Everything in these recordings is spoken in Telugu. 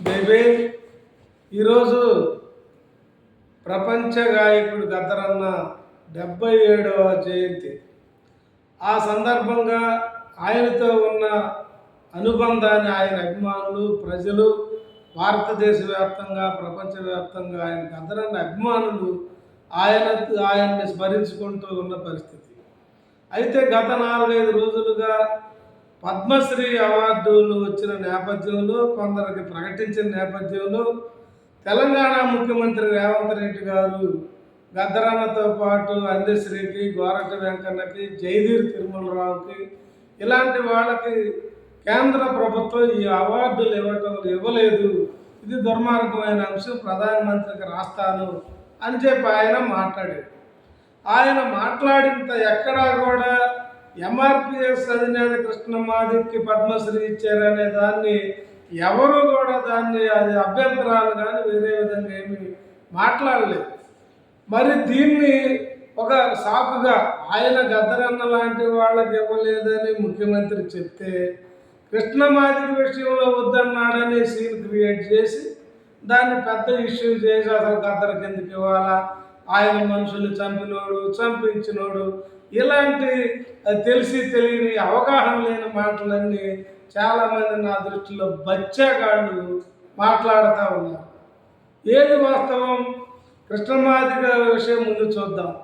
బేబీ ఈరోజు ప్రపంచ గాయకుడు గద్దరన్న డెబ్బై ఏడవ జయంతి. ఆ సందర్భంగా ఆయనతో ఉన్న అనుబంధాన్ని ఆయన అభిమానులు ప్రజలు భారతదేశ వ్యాప్తంగా ప్రపంచవ్యాప్తంగా ఆయన గద్దరన్న అభిమానులు ఆయన ఆయన్ని స్మరించుకుంటూ ఉన్న పరిస్థితి. అయితే గత నాలుగైదు రోజులుగా పద్మశ్రీ అవార్డులు వచ్చిన నేపథ్యంలో కొందరికి ప్రకటించిన నేపథ్యంలో తెలంగాణ ముఖ్యమంత్రి రేవంత్ రెడ్డి గారు గద్దరన్నతో పాటు అందశ్రీకి గోరట వెంకన్నకి జయధీర్ తిరుమలరావుకి ఇలాంటి వాళ్ళకి కేంద్ర ప్రభుత్వం ఈ అవార్డులు ఇవ్వటం ఇవ్వలేదు. ఇది దుర్మార్గమైన అంశం. ప్రధానమంత్రికి రాస్తాను అని చెప్పి ఆయన మాట్లాడారు. ఆయన మాట్లాడినంత ఎక్కడా కూడా ఎంఆర్పిఎస్ అధినేత కృష్ణమాదికి పద్మశ్రీ ఇచ్చారనే దాన్ని ఎవరు కూడా దాన్ని అది అభ్యంతరాలు కానీ వేరే విధంగా ఏమి మాట్లాడలేదు. మరి దీన్ని ఒక సాకుగా ఆయన గద్దరన్న లాంటి వాళ్ళకి ఇవ్వలేదని ముఖ్యమంత్రి చెప్తే కృష్ణమాదిరి విషయంలో వద్దన్నాడని సీన్ క్రియేట్ చేసి దాన్ని పెద్ద ఇష్యూ చేసి అసలు గద్దర కిందకి ఇవ్వాలా? ఆయన మనుషులు చంపినోడు చంపించినోడు ఇలాంటి తెలిసి తెలియని అవగాహన లేని మాటలన్నీ చాలామంది నా దృష్టిలో బచ్చాగాళ్ళు మాట్లాడుతూ ఉన్నారు. ఏది వాస్తవం? కృష్ణమాదిక విషయం ముందు చూద్దాం.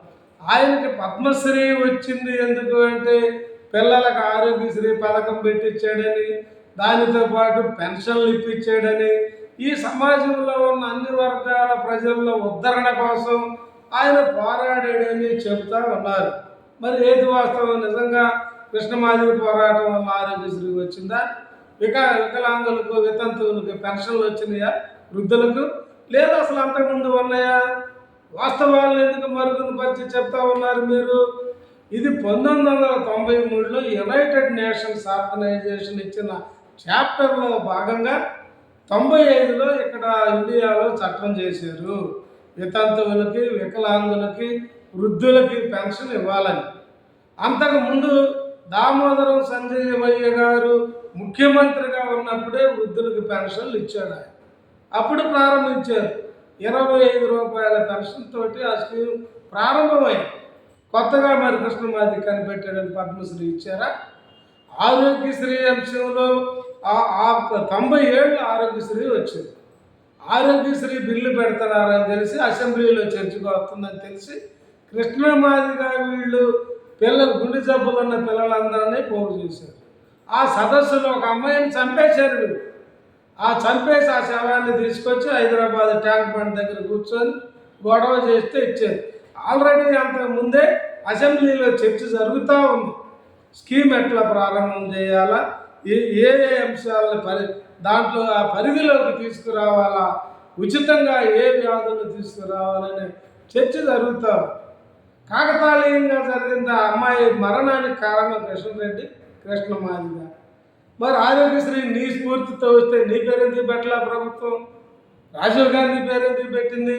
ఆయనకి పద్మశ్రీ వచ్చింది ఎందుకు అంటే పిల్లలకు ఆరోగ్యశ్రీ పథకం పెట్టించాడని దానితో పాటు పెన్షన్లు ఇప్పించాడని ఈ సమాజంలో ఉన్న అన్ని వర్గాల ప్రజల్లో ఉద్ధరణ కోసం ఆయన పోరాడాడని చెబుతా ఉన్నారు. మరి ఏది వాస్తవం నిజంగా కృష్ణమాదిరి పోరాటం వల్ల ఆరోగ్యశ్రీ వచ్చిందా? విక వికలాంగులకు వితంతువులకు పెన్షన్లు వచ్చినాయా? వృద్ధులకు? లేదా అసలు అంతకుముందు ఉన్నాయా? వాస్తవాలను ఎందుకు మరుగును పరిచి చెప్తా ఉన్నారు మీరు? ఇది పంతొమ్మిది వందల తొంభై మూడులో యునైటెడ్ నేషన్స్ ఆర్గనైజేషన్ ఇచ్చిన చాప్టర్లో భాగంగా తొంభై ఐదులో ఇక్కడ ఇండియాలో చట్టం చేశారు. వితంతువులకి వికలాంగులకి వృద్ధులకి పెన్షన్ ఇవ్వాలని. అంతకుముందు దామోదరం సంజయవయ్య గారు ముఖ్యమంత్రిగా ఉన్నప్పుడే వృద్ధులకు పెన్షన్లు ఇచ్చాడు ఆయన. అప్పుడు ప్రారంభించారు. ఇరవై ఐదు రూపాయల పెన్షన్ తోటి ఆ స్కీమ్ ప్రారంభమైంది. కొత్తగా మరి కృష్ణమాది కనిపెట్టాడని పద్మశ్రీ ఇచ్చారా? ఆరోగ్యశ్రీ అంశంలో ఆ- తొంభై ఏళ్ళు ఆరోగ్యశ్రీ వచ్చింది. ఆరోగ్యశ్రీ బిల్లు పెడతారని తెలిసి అసెంబ్లీలో చర్చకు వస్తుందని తెలిసి కృష్ణమాదిగా వీళ్ళు పిల్లలు గుండె జబ్బులు ఉన్న పిల్లలందరినీ పోగు చేశారు. ఆ సదస్సులో ఒక అమ్మాయిని చంపేశారు వీళ్ళు. ఆ చంపేసి ఆ శవాన్ని తీసుకొచ్చి హైదరాబాద్ ట్యాంక్ బండ్ దగ్గర కూర్చొని గొడవ చేస్తే ఇచ్చారు. ఆల్రెడీ అంత ముందే అసెంబ్లీలో చర్చ జరుగుతూ ఉంది. స్కీమ్ ఎట్లా ప్రారంభం చేయాలా? ఏ ఏ ఏ అంశాలను పరి దాంట్లో ఆ పరిధిలోకి తీసుకురావాలా? ఉచితంగా ఏ వ్యాధులు తీసుకురావాలనే చర్చ జరుగుతూ ఉంది. కాకతాళీయంగా జరిగిన ఆ అమ్మాయి మరణానికి కారణం కృష్ణరెడ్డి కృష్ణమాదిగా. మరి ఆరోగ్యశ్రీ నీ స్ఫూర్తితో వస్తే నీ పేరెందుకు పెట్టలా ప్రభుత్వం? రాజీవ్ గాంధీ పేరెందుకు పెట్టింది?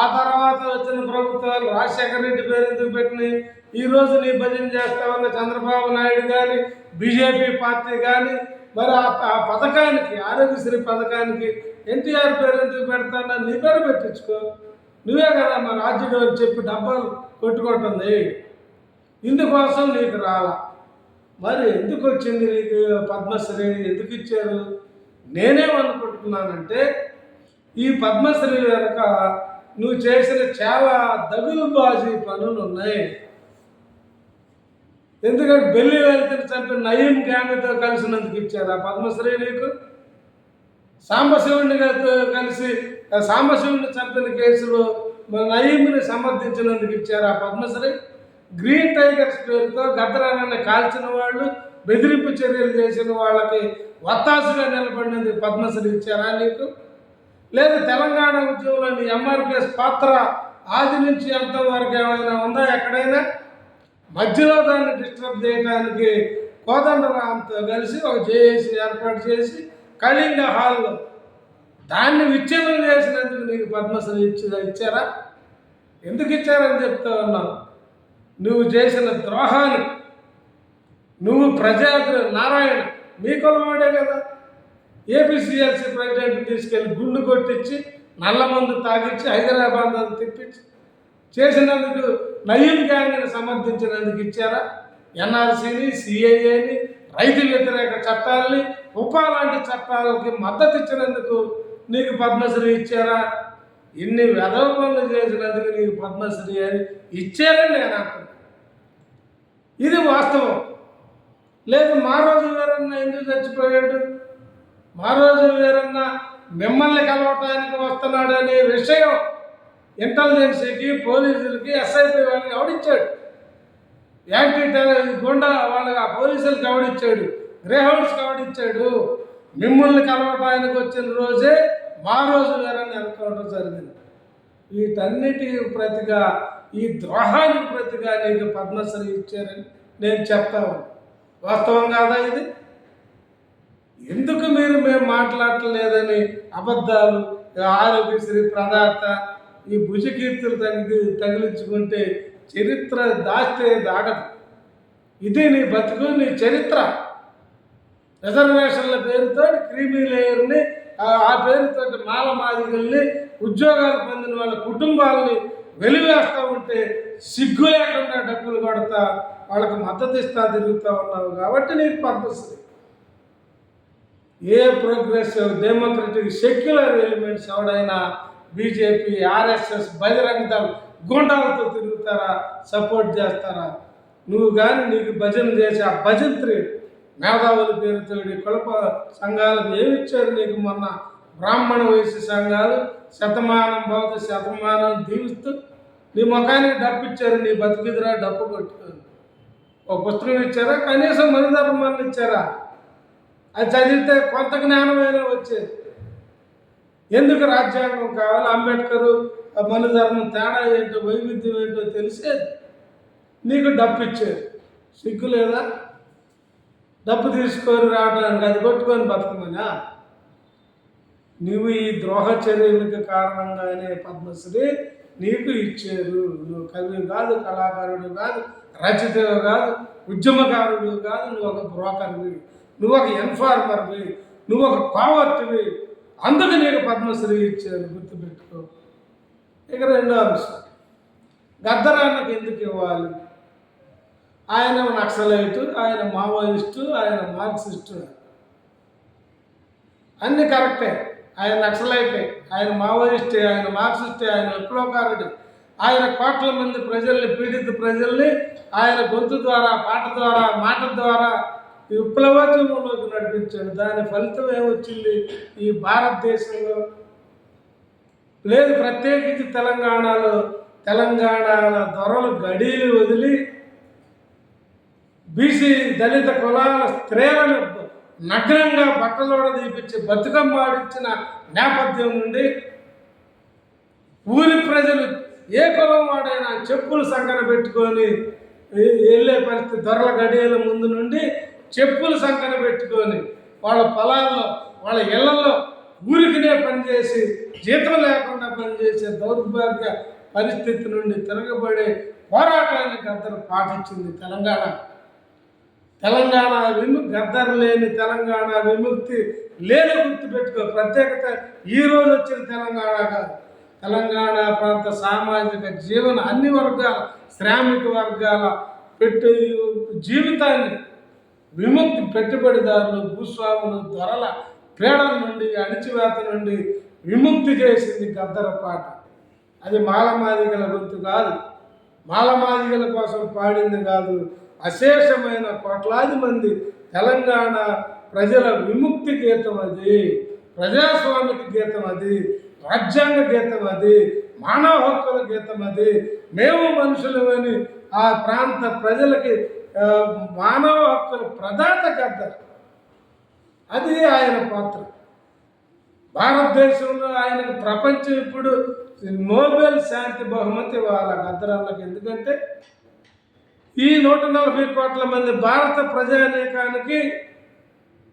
ఆ తర్వాత వచ్చిన ప్రభుత్వాలు రాజశేఖర రెడ్డి పేరెందుకు పెట్టినాయి? ఈ రోజు నీ భజన చేస్తామన్న చంద్రబాబు నాయుడు కానీ బీజేపీ పార్టీ కానీ మరి ఆ పథకానికి ఆరోగ్యశ్రీ పథకానికి ఎన్టీఆర్ పేరు ఎందుకు పెడతానా నీ పేరు పెట్టించుకో. నువ్వే కదా మా రాజ్యుడు అని చెప్పి డబ్బాలు కొట్టుకుంటుంది. ఇందుకోసం నీకు రాలా. మరి ఎందుకు వచ్చింది నీకు పద్మశ్రీ ఎందుకు ఇచ్చారు? నేనేమనుకుంటున్నానంటే ఈ పద్మశ్రీ వెనుక నువ్వు చేసిన చాలా దగులుబాజీ పనులు ఉన్నాయి. ఎందుకంటే బెల్లి వెళ్తే చంపిన నయీం గ్యాంగ్తో కలిసినందుకు ఇచ్చారు ఆ పద్మశ్రీ నీకు? సాంబశివుడిని కలిసి ఆ సాంబశివుడిని చంపిన కేసులో మన సమర్థించినందుకు ఇచ్చారు ఆ పద్మశ్రీ. గ్రీన్ టైగర్స్ పేరుతో గద్దరాన్ని కాల్చిన వాళ్ళు బెదిరింపు చర్యలు చేసిన వాళ్ళకి వత్తాసుగా నిలబడినది పద్మశ్రీ ఇచ్చారా నీకు? లేదు తెలంగాణ ఉద్యమంలోని ఎంఆర్పిఎస్ పాత్ర ఆది నుంచి అంత వరకు ఏమైనా ఉందా ఎక్కడైనా? మధ్యలో దాన్ని డిస్టర్బ్ చేయడానికి కోదండరామ్తో కలిసి ఒక జేఏసీ ఏర్పాటు చేసి కళింగ హాల్లో దాన్ని విచ్ఛిన్నం చేసినందుకు నీకు పద్మశ్రీ ఇచ్చి ఇచ్చారా? ఎందుకు ఇచ్చారని చెప్తా ఉన్నావు? నువ్వు చేసిన ద్రోహాలు నువ్వు ప్రజా నారాయణ మీ కులవాడే కదా. ఏపీసీఎల్సీ ప్రెసిడెంట్ తీసుకెళ్ళి గుండు కొట్టించి నల్ల మందు తాగించి హైదరాబాద్ అని తిప్పించి చేసినందుకు నయీం గ్యాంగ్ని సమర్థించినందుకు ఇచ్చారా? ఎన్ఆర్సీని సిఐఏని రైతు వ్యతిరేక చట్టాలని ఉపా లాంటి చట్టాలకి మద్దతు ఇచ్చినందుకు నీకు పద్మశ్రీ ఇచ్చారా? ఇన్ని వెధవ పనులు చేసినందుకు నీకు పద్మశ్రీ అని ఇచ్చారని నేను అంటున్నాను ఇది వాస్తవం. లేదు మా రోజు వీరన్న ఎందుకు చచ్చిపోయాడు? మా రోజు వీరన్న మిమ్మల్ని కలవటానికి వస్తున్నాడు అనే విషయం ఇంటెలిజెన్సీకి పోలీసులకి ఎస్ఐపి వాళ్ళకి ఎవడిచ్చాడు? యాంటీ టెర్రర్ గుండా వాళ్ళకి ఆ పోలీసులకు ఎవడిచ్చాడు? గ్రేహౌండ్స్కి ఇచ్చాడు మిమ్మల్ని కలవటానికి వచ్చిన రోజే మా రోజు వేరని అనుకోవడం జరిగింది. వీటన్నిటి ప్రతిగా ఈ ద్రోహానికి ప్రతిగా నీకు పద్మశ్రీ ఇచ్చారని నేను చెప్తాను వాస్తవం కాదా ఇది? ఎందుకు మీరు మేము మాట్లాడలేదని అబద్ధాలు ఆరోగ్యశ్రీ ప్రదాత ఈ భుజకీర్తులు తగిలి తగిలించుకుంటే చరిత్ర దాస్తే దాగదు. ఇది నీ బతుకు నీ చరిత్ర. రిజర్వేషన్ల పేరుతో క్రీమీ లేయర్ని ఆ- పేరుతో మాల మాదిగల్ని ఉద్యోగాలు పొందిన వాళ్ళ కుటుంబాలని వెలివేస్తూ ఉంటే సిగ్గు లేకుండా డబ్బులు కొడతా వాళ్ళకి మద్దతు ఇస్తా తిరుగుతూ ఉన్నావు కాబట్టి నీకు పద్మశ్రీ ఏ ప్రోగ్రెసివ్ డెమోక్రటిక్ సెక్యులర్ ఎలిమెంట్స్ ఎవడైనా బీజేపీ ఆర్ఎస్ఎస్ బహిరంగ దళ గుండాలతో తిరుగుతారా సపోర్ట్ చేస్తారా? నువ్వు కానీ నీకు భజన చేసి ఆ భజంత్రి మేధావుల పేరుతోడి కులప సంఘాలకు ఏమి ఇచ్చారు నీకు మొన్న? బ్రాహ్మణ వయసు సంఘాలు శతమానం భవత శతమానం దీవిస్తూ నీ ముఖానికి డప్పు ఇచ్చారు నీ బతికిదిరా డప్పు కొట్టుకొని. ఒక పుస్తకం ఇచ్చారా? కనీసం మనుధర్మాన్ని ఇచ్చారా? అది చదివితే కొంత జ్ఞానమైనా వచ్చేది. ఎందుకు రాజ్యాంగం కావాలి? అంబేద్కర్ మనుధర్మం తేడా ఏంటో వైవిధ్యం ఏంటో తెలిసేది. నీకు డప్పు ఇచ్చేది సిగ్గు లేదా? డబ్బు తీసుకొని రావడానికి అది కొట్టుకొని బతకమనా? నువ్వు ఈ ద్రోహ చర్యలకు కారణంగానే పద్మశ్రీ నీకు ఇచ్చారు. నువ్వు కవి కాదు కళాకారుడు కాదు రచయితవు కాదు ఉద్యమకారుడు కాదు నువ్వు ఒక బ్రోకర్వి. నువ్వు ఒక ఎన్ఫార్మర్వి నువ్వు ఒక కావర్టివి. అందుకు నీకు పద్మశ్రీ ఇచ్చారు గుర్తుపెట్టుకో. ఇక రెండో అంశం. గద్దరానికి ఎందుకు ఇవ్వాలి? ఆయన నక్సలైటు ఆయన మావోయిస్టు ఆయన మార్క్సిస్టు. అన్ని కరెక్టే. ఆయన నక్సలైటే ఆయన మావోయిస్టే ఆయన మార్క్సిస్టే ఆయన విప్లవకారుడు. ఆయన కోట్ల మంది ప్రజల్ని పీడిత ప్రజల్ని ఆయన గొంతు ద్వారా పాట ద్వారా మాట ద్వారా ఈ విప్లవోద్యమంలోకి నడిపించాడు. దాని ఫలితం ఏమొచ్చింది? ఈ భారతదేశంలో లేదు ప్రత్యేకించి తెలంగాణలో. తెలంగాణ దొరలు గడీలు వదిలి బీసీ దళిత కులాల స్త్రీలను నగ్నంగా బట్టలోడ తీపిచ్చి బతుకమ్మ ఆడించిన నేపథ్యం నుండి ఊరి ప్రజలు ఏ కులం వాడైనా చెప్పులు సంకన పెట్టుకొని వెళ్ళే పరిస్థితి దొరల గడియల ముందు నుండి చెప్పులు సంకన పెట్టుకొని వాళ్ళ పొలాల్లో వాళ్ళ ఇళ్ళలో ఊరికినే పనిచేసి జీతం లేకుండా పనిచేసే దౌర్భాగ్య పరిస్థితి నుండి తిరగబడే పోరాటానికి అందరూ పాటించింది తెలంగాణ. తెలంగాణ విము గద్దర్ లేని తెలంగాణ విముక్తి లేని గుర్తుపెట్టుకో ప్రత్యేకత ఈరోజు వచ్చిన తెలంగాణ కాదు. తెలంగాణ ప్రాంత సామాజిక జీవన అన్ని వర్గాల శ్రామిక వర్గాల పెట్టు జీవితాన్ని విముక్తి పెట్టుబడిదారులు భూస్వాములు ధరల పీడల నుండి అణిచివేత నుండి విముక్తి చేసింది గద్దర పాట. అది మాలమాదిగల గొంతు కాదు. మాలమాదిగల కోసం పాడింది కాదు. అశేషమైన కోట్లాది మంది తెలంగాణ ప్రజల విముక్తి గీతం అది ప్రజాస్వామిక గీతం అది రాజ్యాంగ గీతం అది మానవ హక్కుల గీతం అది. మేము మనుషులమని ఆ ప్రాంత ప్రజలకి మానవ హక్కుల ప్రదాత గద్దర్ అది ఆయన పాత్ర. భారతదేశంలో ఆయనకు ప్రపంచం ఇప్పుడు నోబెల్ శాంతి బహుమతి వాళ్ళ గద్దరాళ్ళకి ఎందుకంటే ఈ నూట నలభై కోట్ల మంది భారత ప్రజానీకానికి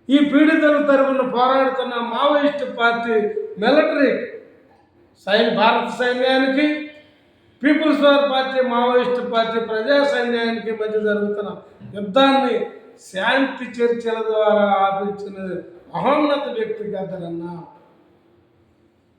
ఈ పీడితుల తరపున పోరాడుతున్న మావోయిస్టు పార్టీ మిలిటరీ సైన్ భారత సైన్యానికి people's war party Maoist party ప్రజా సైన్యానికి మధ్య జరుగుతున్న యుద్ధాన్ని శాంతి చర్చల ద్వారా ఆపించిన మహోన్నత వ్యక్తి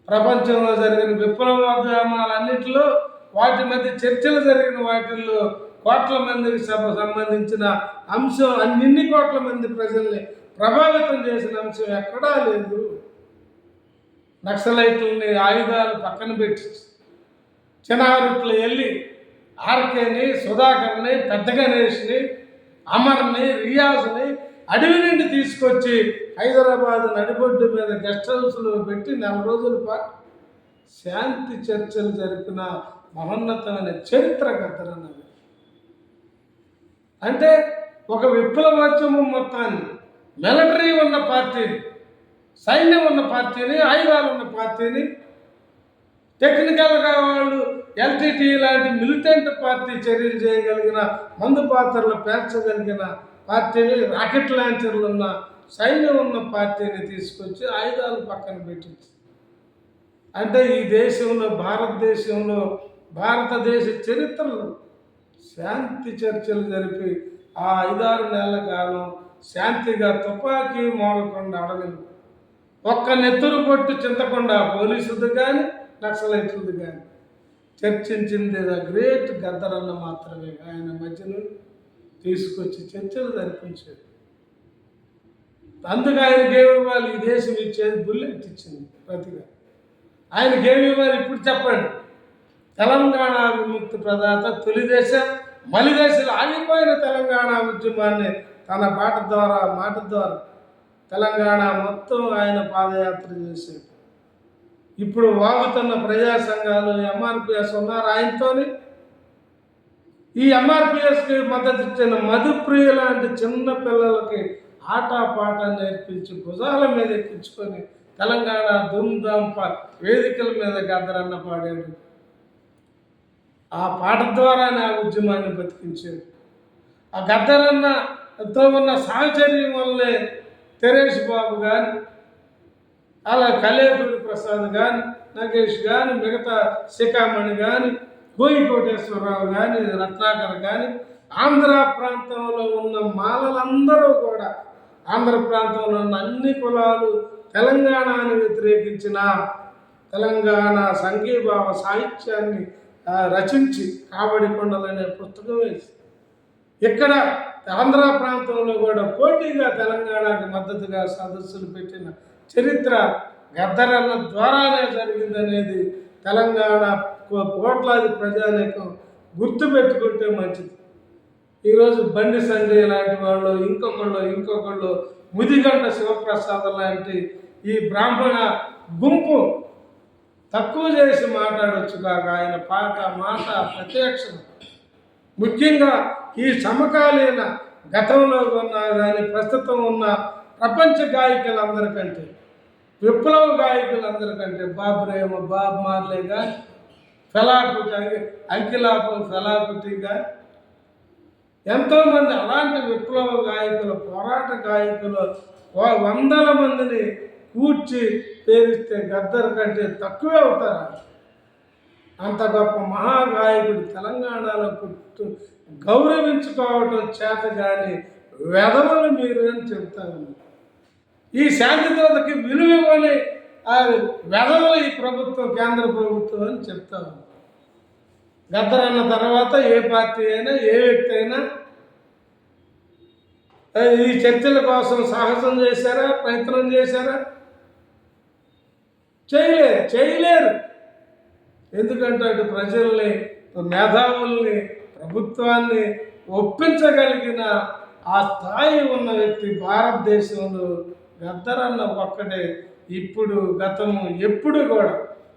ప్రపంచంలో జరిగిన విప్లవోద్యమాలన్నింటిలో వాటి మధ్య చర్చలు జరిగిన వాటిల్లో కోట్ల మందికి సభ- సంబంధించిన అంశం అన్నిన్ని కోట్ల మంది ప్రజల్ని ప్రభావితం చేసిన అంశం ఎక్కడా లేదు. నక్సలైట్లని ఆయుధాలు పక్కన పెట్టి చిన్నారుట్లు వెళ్ళి ఆర్కేని సుధాకర్ని పెద్ద గణేష్ని అమర్ని రియాజ్ని అడవి నుండి తీసుకొచ్చి హైదరాబాద్ నడిబొడ్డు మీద గెస్ట్ హౌస్లో పెట్టి నెల రోజుల పాటు శాంతి చర్చలు జరిపిన మహోన్నతమైన చరిత్ర గద్దరన్నది అంటే ఒక విప్లవోద్యమం మొత్తాన్ని మిలిటరీ ఉన్న పార్టీని సైన్యం ఉన్న పార్టీని ఆయుధాలు ఉన్న పార్టీని టెక్నికల్గా వాళ్ళు ఎల్టీటీ లాంటి మిలిటెంట్ పార్టీ చర్యలు చేయగలిగిన మందు పాత్రలు పేర్చగలిగిన పార్టీని రాకెట్ లాంచర్లు ఉన్న సైన్యం ఉన్న పార్టీని తీసుకొచ్చి ఆయుధాలు పక్కన పెట్టించి అంటే ఈ దేశంలో భారతదేశంలో భారతదేశ చరిత్రలో శాంతి చర్చలు జరిపి ఆ ఐదారు నెలల కాలం శాంతిగా తుపాకీ మోగకుండా అడగలు ఒక్క నెత్తురు పొట్టు చింతకుండా పోలీసుది కానీ నక్సలైట్లది కానీ చర్చించింది ద గ్రేట్ గద్దరన్న మాత్రమే ఆయన మధ్యలో తీసుకొచ్చి చర్చలు జరిపించాడు అందుకు ఆయనకి ఏమి ఇవ్వాలి ఈ దేశం ఇచ్చేది బుల్లెట్ ఇచ్చింది ప్రతిగా. ఆయనకి ఏమి ఇవ్వాలి ఇప్పుడు చెప్పండి. తెలంగాణ విముక్తి ప్రదాత తొలిదేశ మలిదేశాలు ఆగిపోయిన తెలంగాణ ఉద్యమాన్ని తన పాట ద్వారా మాట ద్వారా తెలంగాణ మొత్తం ఆయన పాదయాత్ర చేశాడు ఇప్పుడు వాగుతున్న ప్రజా సంఘాలు ఎంఆర్పిఎస్ ఉన్నారు ఆయనతోని. ఈ ఎంఆర్పిఎస్కి మద్దతు ఇచ్చిన మధుప్రియ లాంటి చిన్న పిల్లలకి ఆట పాట నేర్పించి భుజాల మీద ఎక్కించుకొని తెలంగాణ ధూమ్ధాం వేదికల మీద గద్దరన్న పాడాడు. ఆ పాట ద్వారా నా ఉద్యమాన్ని బతికించాడు ఆ గద్దరన్నతో ఉన్న సాహచర్యం వల్లే తెరేష్ బాబు కానీ అలా కలేపూరి ప్రసాద్ కానీ నగేష్ కానీ మిగతా శిఖామణి కానీ గోయి కోటేశ్వరరావు కానీ రత్నాకర్ కానీ ఆంధ్ర ప్రాంతంలో ఉన్న మాలలందరూ కూడా ఆంధ్ర ప్రాంతంలో ఉన్న అన్ని కులాలు తెలంగాణని వ్యతిరేకించిన తెలంగాణ సంఘీభావ సాహిత్యాన్ని రచించి కాబడి కొండలనే పుస్తకం వేసి ఇక్కడ ఆంధ్ర ప్రాంతంలో కూడా పోటీగా తెలంగాణకి మద్దతుగా సదస్సులు పెట్టిన చరిత్ర గద్దరన్న ద్వారానే జరిగిందనేది తెలంగాణ కో- కోట్లాది గుర్తు గుర్తుపెట్టుకుంటే మంచిది. ఈరోజు బండి సంజయ్ లాంటి వాళ్ళు ఇంకొకళ్ళు ఇంకొకళ్ళు ముదిగంట శివప్రసాద్ లాంటి ఈ బ్రాహ్మణ గుంపు తక్కువ చేసి మాట్లాడొచ్చు కాక ఆయన పాట మాట ప్రత్యక్షం. ముఖ్యంగా ఈ సమకాలీన గతంలో ఉన్న కానీ ప్రస్తుతం ఉన్న ప్రపంచ గాయకులందరికంటే విప్లవ గాయకులందరికంటే బాబు రేమ బాబ్ మార్లే కానీ ఫెలాకుటి అంకిలాపు ఫెలాకుటి కానీ ఎంతోమంది అలాంటి విప్లవ గాయకులు పోరాట గాయకులు వ- వందల మందిని కూర్చి పేరిస్తే గద్దర్ కంటే తక్కువే అవుతారా? అంత గొప్ప మహాగాయకుడు తెలంగాణలో పుట్టు గౌరవించుకోవటం చేత కానీ వెధవలు మీరు అని చెప్తాను ఈ శాంతిదూతకి విలువ ఇవ్వని ఆ వెధవలు ఈ ప్రభుత్వం కేంద్ర ప్రభుత్వం అని చెప్తాను గద్దర్ అన్న తర్వాత ఏ పార్టీ అయినా ఏ వ్యక్తి అయినా ఈ చర్చల కోసం సాహసం చేశారా? ప్రయత్నం చేశారా? చేయలేరు చేయలేరు. ఎందుకంటే అటు ప్రజల్ని మేధావుల్ని ప్రభుత్వాన్ని ఒప్పించగలిగిన ఆ స్థాయి ఉన్న వ్యక్తి భారతదేశంలో గద్దరన్న ఒక్కడే ఇప్పుడు గతము ఎప్పుడు కూడా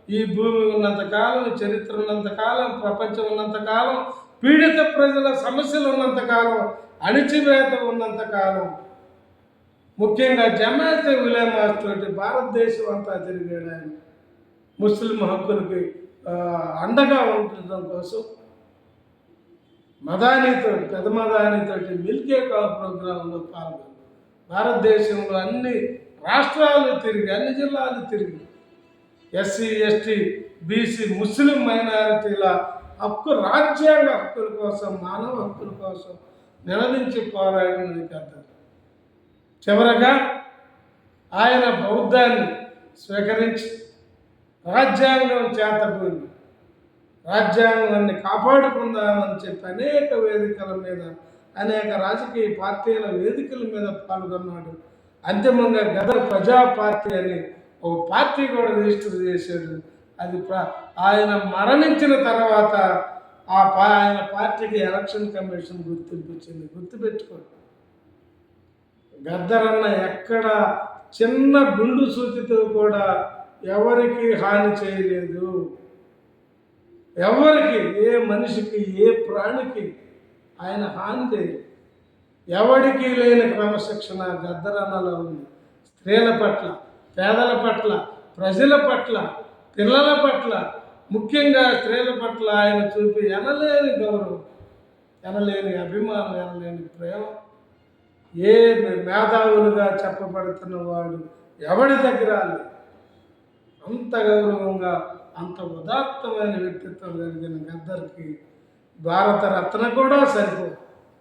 ఈ భూమి ఉన్నంతకాలం చరిత్ర ఉన్నంతకాలం ప్రపంచం ఉన్నంతకాలం పీడిత ప్రజల సమస్యలు ఉన్నంతకాలం అణిచివేత ఉన్నంతకాలం ముఖ్యంగా జమాత్ ఉలేమాస్ తోటి భారతదేశం అంతా తిరిగాడు ఆయన. ముస్లిం హక్కులకి అండగా ఉండటం కోసం మదానితో పెద్ద మదానితోటి మిల్కే కావ్ ప్రోగ్రాంలో పాల్గొని భారతదేశంలో అన్ని రాష్ట్రాలు తిరిగి అన్ని జిల్లాలు తిరిగి ఎస్సీ ఎస్టీ బీసీ ముస్లిం మైనారిటీల హక్కు రాజ్యాంగ హక్కుల కోసం మానవ హక్కుల కోసం నిలదించి పోరాడినది పెద్దది. చివరగా ఆయన బౌద్ధాన్ని స్వీకరించి రాజ్యాంగం చేతపోయింది రాజ్యాంగాన్ని కాపాడుకుందామని చెప్పి అనేక వేదికల మీద అనేక రాజకీయ పార్టీల వేదికల మీద పాల్గొన్నాడు. అంతిమంగా గదర్ ప్రజా పార్టీ అని ఒక పార్టీ కూడా రిజిస్టర్ చేశాడు. అది ప్ర ఆయన మరణించిన తర్వాత ఆ పా ఆయన పార్టీకి ఎలక్షన్ కమిషన్ గుర్తింపు ఇచ్చింది గుర్తుపెట్టుకోండి. గద్దరన్న ఎక్కడ చిన్న గుండు సూచితో కూడా ఎవరికి హాని చేయలేదు. ఎవరికి ఏ మనిషికి ఏ ప్రాణికి ఆయన హాని చేయలేదు. ఎవరికి లేని క్రమశిక్షణ గద్దరన్నలో ఉంది. స్త్రీల పట్ల పేదల పట్ల ప్రజల పట్ల పిల్లల పట్ల ముఖ్యంగా స్త్రీల పట్ల ఆయన చూపి ఎనలేని గౌరవం ఎనలేని అభిమానం ఎనలేని ప్రేమ. ఏ మేధావులుగా చెప్పబడుతున్న వాడు ఎవడి దగ్గర అంత గౌరవంగా అంత ఉదాత్తమైన వ్యక్తిత్వం కలిగిన గద్దరికి భారతరత్న కూడా సరిపోదు.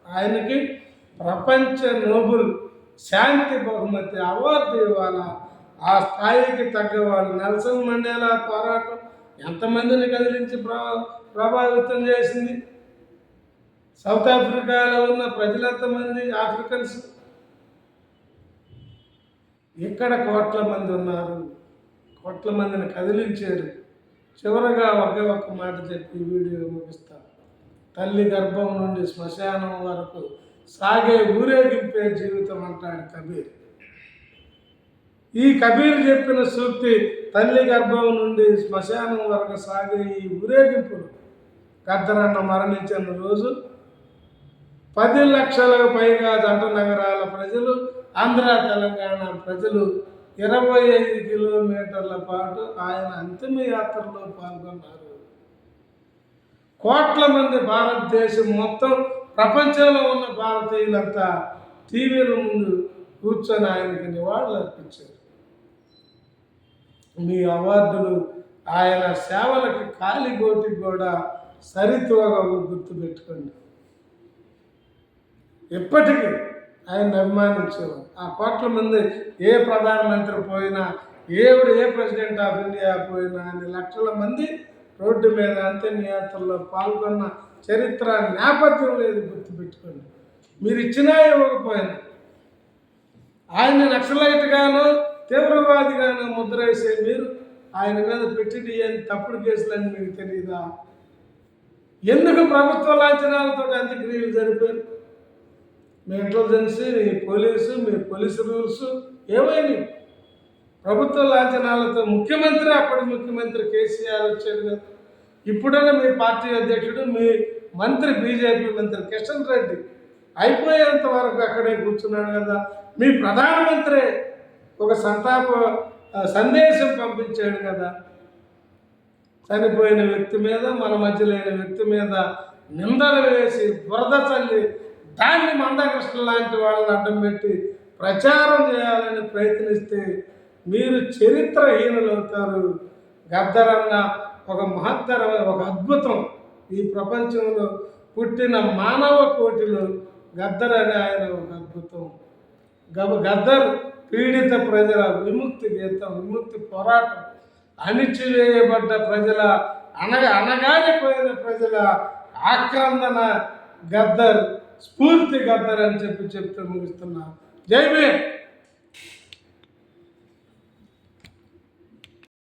ఆయనకి ప్రపంచ నోబుల్ శాంతి బహుమతి అవార్డు ఇవ్వాలా. ఆ స్థాయికి తగ్గ వాళ్ళు నెల్సన్ మండేలా పోరాటం ఎంతమందిని కదిలించి ప్రభా ప్రభావితం చేసింది? సౌత్ ఆఫ్రికాలో ఉన్న ప్రజలెంతమంది ఆఫ్రికన్స్. ఇక్కడ కోట్ల మంది ఉన్నారు? కోట్ల మందిని కదిలించారు. చివరగా ఒకే ఒక్క మాట చెప్పి వీడియో ముగిస్తాను తల్లి గర్భం నుండి శ్మశానం వరకు సాగే ఊరేగింపే జీవితం అంటాడు కబీర్. ఈ కబీర్ చెప్పిన సూక్తి తల్లి గర్భం నుండి శ్మశానం వరకు సాగే ఈ ఊరేగింపులు గద్దరన్న మరణించిన రోజు పది లక్షలకు పైగా జంట నగరాల ప్రజలు ఆంధ్ర తెలంగాణ ప్రజలు ఇరవై ఐదు కిలోమీటర్ల పాటు ఆయన అంతిమ యాత్రలో పాల్గొన్నారు. కోట్ల మంది భారతదేశం మొత్తం ప్రపంచంలో ఉన్న భారతీయులంతా టీవీల ముందు కూర్చొని ఆయనకి నివాళులు అర్పించారు. మీ అవార్డులు ఆయన సేవలకి కాలిగోటికి కూడా సరితూగా గుర్తుపెట్టుకోండి. ఎప్పటికీ ఆయన అభిమానించేవారు. ఆ కోట్ల మంది ఏ ప్రధానమంత్రి పోయినా ఏవిడ ఏ ప్రెసిడెంట్ ఆఫ్ ఇండియా పోయినా అన్ని లక్షల మంది రోడ్డు మీద అంత్యయాత్రలో పాల్గొన్న చరిత్ర నేపథ్యం లేదు గుర్తుపెట్టుకోండి. మీరు ఇచ్చినా ఇవ్వకపోయినా ఆయన నక్సలైట్గాను తీవ్రవాదిగాను ముద్ర వేసే మీరు ఆయన మీద పెట్టి అని తప్పుడు కేసులని మీకు తెలియదా ఎందుకు ప్రభుత్వ లాంఛనాలతో అంత్యక్రియలు జరిపారు? మీ ఇంటెలిజెన్సీ మీ పోలీసు మీ పోలీసు రూల్స్ ఏమైనాయి ప్రభుత్వ లాంఛనాలతో ముఖ్యమంత్రి అప్పటి ముఖ్యమంత్రి కేసీఆర్ వచ్చాడు కదా. ఇప్పుడైనా మీ పార్టీ అధ్యక్షుడు మీ మంత్రి బీజేపీ మంత్రి కిషన్ రెడ్డి అయిపోయేంత వరకు అక్కడే కూర్చున్నాడు కదా. మీ ప్రధానమంత్రి ఒక సంతాప సందేశం పంపించాడు కదా. చనిపోయిన వ్యక్తి మీద మన మధ్య లేని వ్యక్తి మీద నిందలు వేసి బురద చల్లి దాన్ని మందకృష్ణ లాంటి వాళ్ళని అడ్డం పెట్టి ప్రచారం చేయాలని ప్రయత్నిస్తే మీరు చరిత్రహీనులు అవుతారు. గద్దరన్న ఒక మహత్తరమైన ఒక అద్భుతం ఈ ప్రపంచంలో పుట్టిన మానవ కోటిలో గద్దర్ అనే ఆయన ఒక అద్భుతం. గబ గద్దర్ పీడిత ప్రజల విముక్తి గీతం విముక్తి పోరాటం అణిచివేయబడ్డ ప్రజల అనగా అనగారిపోయిన ప్రజల ఆక్రందన గద్దర్ స్ఫూర్తి గద్దర్ అని చెప్పి చెప్తూ ముగిస్తున్నా. జై భీమ్!